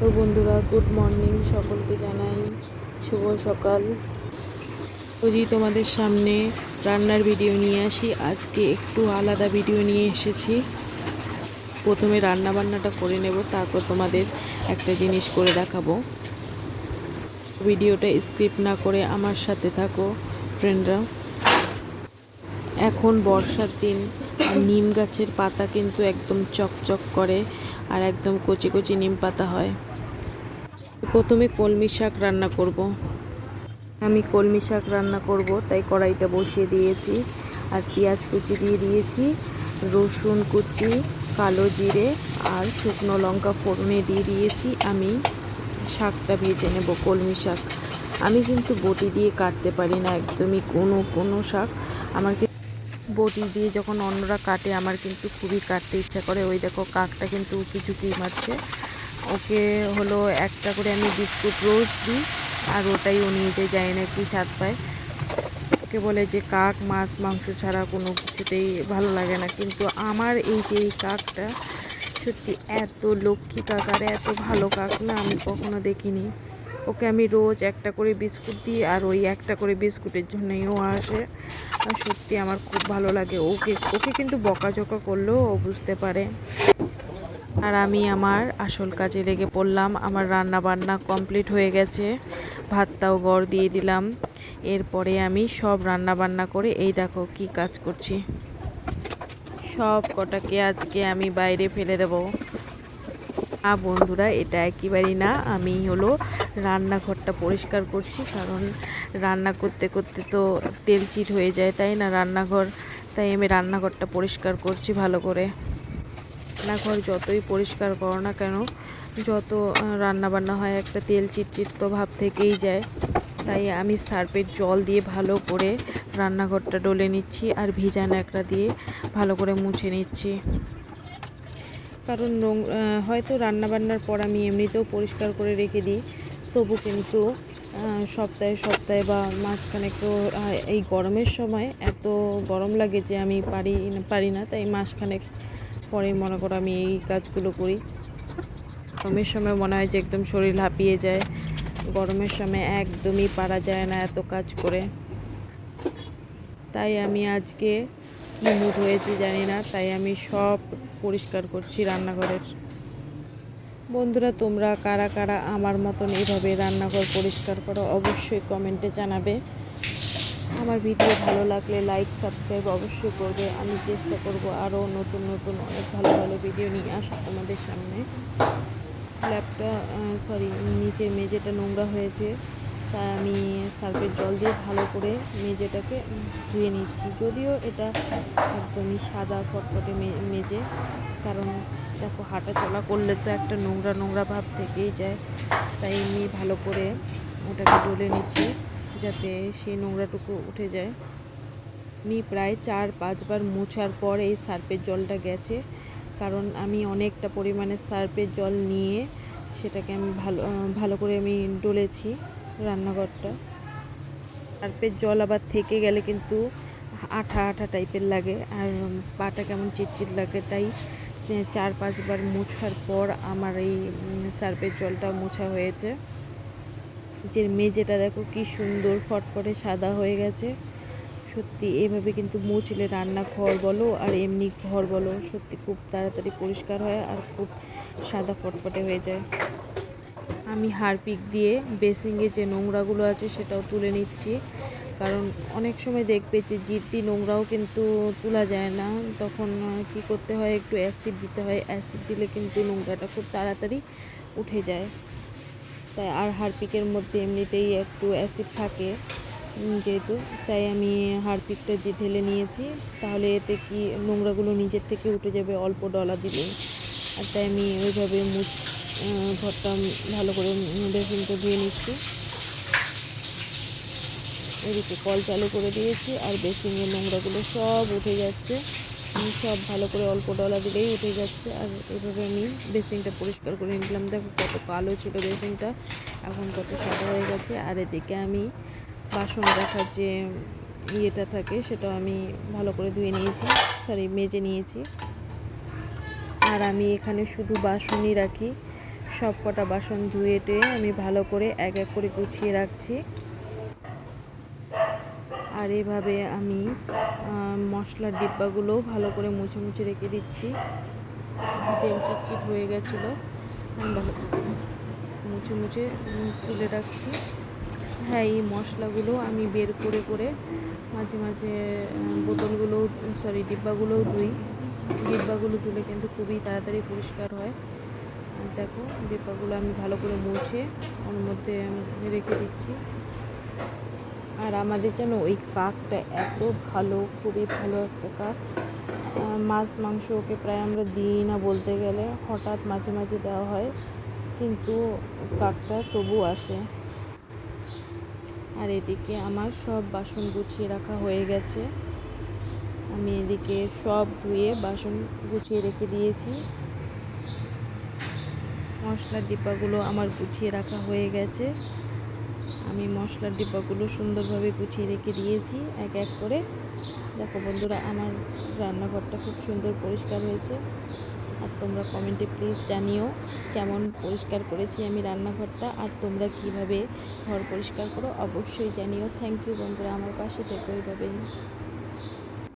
তো বন্ধুরা good morning সকলকে জানাই। শুভ সকাল। যদি তোমাদের সামনে রান্নার ভিডিও নিয়ে আসি। আজকে একটু আলাদা ভিডিও নিয়ে এসেছি। প্রথমে রান্না বান্নাটা করে নেব, তারপর তোমাদের একটা জিনিস করে দেখাবো। ভিডিওটা স্কিপ না করে আমার সাথে থাকো ফ্রেন্ডরা এখন বর্ষার দিন নিম গাছের পাতা কিন্তু একদম চকচক করে, আর একদম কচি কচি নিম পাতা হয়। প্রথমে কলমি শাক রান্না করব। আমি কলমি শাক রান্না করব, তাই কড়াইটা বসিয়ে দিয়েছি। আর পেঁয়াজ কুচি দিয়ে দিয়েছি, রসুন কুচি, কালো জিরে আর শুকনো লঙ্কা ফোড়নে দিয়ে দিয়েছি। আমি শাকটা ভেজে নেব কলমি শাক। আমি কিন্তু বটি দিয়ে কাটতে পারি না, একদমই কোনো কোনো শাক। আমার বটি দিয়ে যখন অন্যরা কাটে, আমার কিন্তু খুবই কাটতে ইচ্ছা করে। ওই দেখো, কাকটা কিন্তু উঁকি ঝুঁকি মারছে। ওকে হলো একটা করে আমি বিস্কুট রোজ দিই, আর ওটাই ও নিয়ে যায় না কি স্বাদ পায়। ওকে বলে যে কাক, মাছ, মাংস ছাড়া কোনো কিছুতেই ভালো লাগে না। কিন্তু আমার এই যে এই কাকটা, সত্যি এত লক্ষ্মী কাক আর এত ভালো কাক না আমি কখনো দেখিনি। ওকে আমি রোজ একটা করে বিস্কুট দিই, আর ওই একটা করে বিস্কুটের জন্যই ও আসে। আর সত্যি আমার খুব ভালো লাগে। ওকে ওকে কিন্তু বকাঝকা করলেও ও বুঝতে পারে। আর আমি আমার আসল কাজে লেগে পড়লাম। আমার রান্না বান্না কমপ্লিট হয়ে গেছে। ভাতটাও গড় দিয়ে দিলাম। এরপরে আমি সব রান্না বান্না করে এই দেখো কি কাজ করছি। সব কটাকে আজকে আমি বাইরে ফেলে দেবো। আ, বন্ধুরা, এটা একেবারেই না। আমি হলো রান্নাঘরটা পরিষ্কার করছি, কারণ রান্না করতে করতে তো তেল চিট হয়ে যায়, তাই না? রান্নাঘর, তাই আমি রান্নাঘরটা পরিষ্কার করছি ভালো করে। রান্নাঘর যতই পরিষ্কার করো না কেন, যত রান্না বান্না হয় একটা তেল চিটচিট ভাব থেকেই যায়। তাই আমি সার্ফের জল দিয়ে ভালো করে রান্নাঘরটা ডলে নিচ্ছি আর ভিজা ন্যাকড়া দিয়ে ভালো করে মুছে নিচ্ছি। কারণ নোং হয়তো রান্নাবান্নার পর আমি এমনিতেও পরিষ্কার করে রেখে দিই, তবু কিন্তু সপ্তাহে সপ্তাহে বা মাঝখানে একটু এই গরমের সময় এত গরম লাগে যে আমি পারি পারি না। তাই মাসখানেক পরে মনে করো আমি এই কাজগুলো করি। গরমের সময় মনে হয় যে একদম শরীর হাঁপিয়ে যায়। গরমের সময় একদমই পারা যায় না এত কাজ করে। তাই আমি আজকে কী মুড হয়েছে জানি না, তাই আমি সব পরিষ্কার করছি রান্নাঘরের। বন্ধুরা, তোমরা কারা কারা আমার মতন এভাবে রান্নাঘর পরিষ্কার করো অবশ্যই কমেন্টে জানাবে। আমার ভিডিও ভালো লাগলে লাইক সাবস্ক্রাইব অবশ্যই করবে। আমি চেষ্টা করব আরও নতুন নতুন অনেক ভালো ভালো ভিডিও নিয়ে আসো তোমাদের সামনে। ল্যাপটা সরি নিচে মেঝেটা নোংরা হয়েছে, তাই আমি সার্ফের জল দিয়ে ভালো করে মেঝেটাকে ধুয়ে নিচ্ছি যদিও এটা একদমই সাদা ফটফটে মেজে কারণ দেখো হাঁটা চলা করলে তো একটা নোংরা নোংরা ভাব থেকেই যায়, তাই এমনি ভালো করে ওটাকে ডলে নিচ্ছি। যাতে সেই নোংরাটুকু উঠে যায়। আমি প্রায় চার, পাঁচবার মোছার পর এই সার্ফের জলটা গেছে। কারণ আমি অনেকটা পরিমাণে সার্ফের জল নিয়ে সেটাকে আমি ভালো ভালো করে আমি ডলেছি রান্নাঘরটা। সার্ফের জল আবার থেকে গেলে কিন্তু আঠা আঠা টাইপের লাগে আর পাটা কেমন চিটচিট লাগে। তাই চার, পাঁচবার মোছার পর আমার এই সার্ফের জলটা মোছা হয়েছে। যে মেঝেটা দেখো কি সুন্দর, ফটফটে সাদা হয়ে গেছে। সত্যি এভাবে কিন্তু মুছলে রান্নাঘর বলো আর এমনি ঘর বলো, সত্যি খুব তাড়াতাড়ি পরিষ্কার হয় আর খুব সাদা ফটফটে হয়ে যায়। আমি হারপিক দিয়ে বেসিংয়ে যে নোংরাগুলো আছে সেটাও তুলে নিচ্ছি। কারণ অনেক সময় দেখবে যে জিদ্দি নোংরাও কিন্তু তোলা যায় না। তখন কি করতে হয়? একটু অ্যাসিড দিতে হয়। অ্যাসিড দিলে কিন্তু নোংরাটা খুব তাড়াতাড়ি উঠে যায়। তাই আর হারপিকের মধ্যে এমনিতেই একটু অ্যাসিড থাকে। যেহেতু তাই আমি হারপিকটা যে ঢেলে নিয়েছি, তাহলে এতে কি নোংরাগুলো নিজের থেকে উঠে যাবে অল্প ডলা দিলে। আর তাই আমি ওইভাবে মুছ ঘরটা ভালো করে বেসিনটা ধুয়ে নিচ্ছি। এদিকে কল চালু করে দিয়েছি আর বেসিনের নোংরাগুলো সব উঠে যাচ্ছে। সব ভালো করে অল্প ডলা দিলেই উঠে যাচ্ছে। আর এভাবে আমি বেসিনটা পরিষ্কার করে নিলাম। দেখো কত কালো ছিল বেসিনটা, এখন কত সাদা হয়ে গেছে। আর এদিকে আমি বাসন রাখার যে ইয়েটা থাকে সেটা আমি ভালো করে ধুয়ে নিয়েছি সরি মেজে নিয়েছি। আর আমি এখানে শুধু বাসনই রাখি সব কটা বাসন ধুয়ে টুয়ে আমি ভালো করে এক এক করে গুছিয়ে রাখছি। আর এভাবে আমি মশলার ডিব্বাগুলোও ভালো করে মুছে মুছে রেখে দিচ্ছি। তেল চিটচিট হয়ে গেছিল। মুছে মুছে তুলে রাখছি। হ্যাঁ এই মশলাগুলো আমি বের করে করে মাঝে মাঝে আহ, বোতলগুলোও সরি ডিব্বাগুলোও ধুই। ডিব্বাগুলো ধুলে কিন্তু খুবই তাড়াতাড়ি পরিষ্কার হয়। দেখো ডিব্বাগুলো আমি ভালো করে মুছে ওর মধ্যে রেখে দিচ্ছি। আর আমাদের যেন ওই কাকটা এত ভালো, খুবই ভালো একটা কাক মাছ, মাংস ওকে প্রায় আমরা দিই না বলতে গেলে, হঠাৎ মাঝে মাঝে দেওয়া হয়, কিন্তু কাকটা তবু আসে। আর এদিকে আমার সব বাসন গুছিয়ে রাখা হয়ে গেছে। আমি এদিকে সব ধুয়ে বাসন গুছিয়ে রেখে দিয়েছি। মশলার ডিব্বাগুলো আমার গুছিয়ে রাখা হয়ে গেছে। আমি মশলার ডিব্বাগুলো সুন্দরভাবে গুছিয়ে রেখে দিয়েছি, এক এক করে। দেখো বন্ধুরা, আমার রান্নাঘরটা খুব সুন্দর পরিষ্কার হয়েছে। আর তোমরা কমেন্টে প্লিজ জানিও কেমন পরিষ্কার করেছি আমি রান্নাঘরটা আর তোমরা কীভাবে ঘর পরিষ্কার করো অবশ্যই জানিও। থ্যাংক ইউ বন্ধুরা, আমার পাশে থেকো এইভাবেই।